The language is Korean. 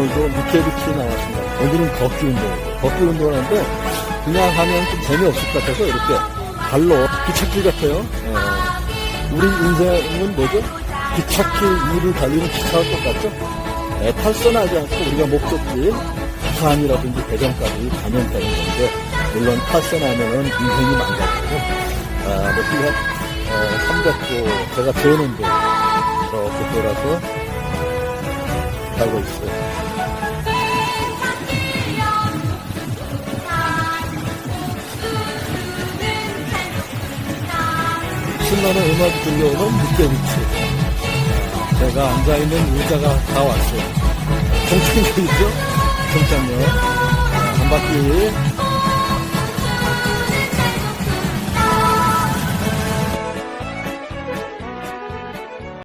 오늘도 니케비치 나왔습니다. 오늘은 걷기 운동이에요. 걷기 운동을 하는데 그냥 하면 좀 재미없을 것 같아서 이렇게 발로 기찻길 같아요. 예. 우리 인생은 뭐죠? 기찻길 위를 달리는 기차와 똑같죠? 예, 탈선하지 않고 우리가 목적지 부산이라든지 대전까지 가면 되는 건데 물론 탈선하면은 인생이 망가지고 아, 높이가 어, 300도 제가 재는데 이렇게 돌아서 가고 있어요. 신나는 음악이 들려오는 묵대비치. 제가 앉아있는 의자가 다 왔어요. 정창역이죠? 정창역. 한 바퀴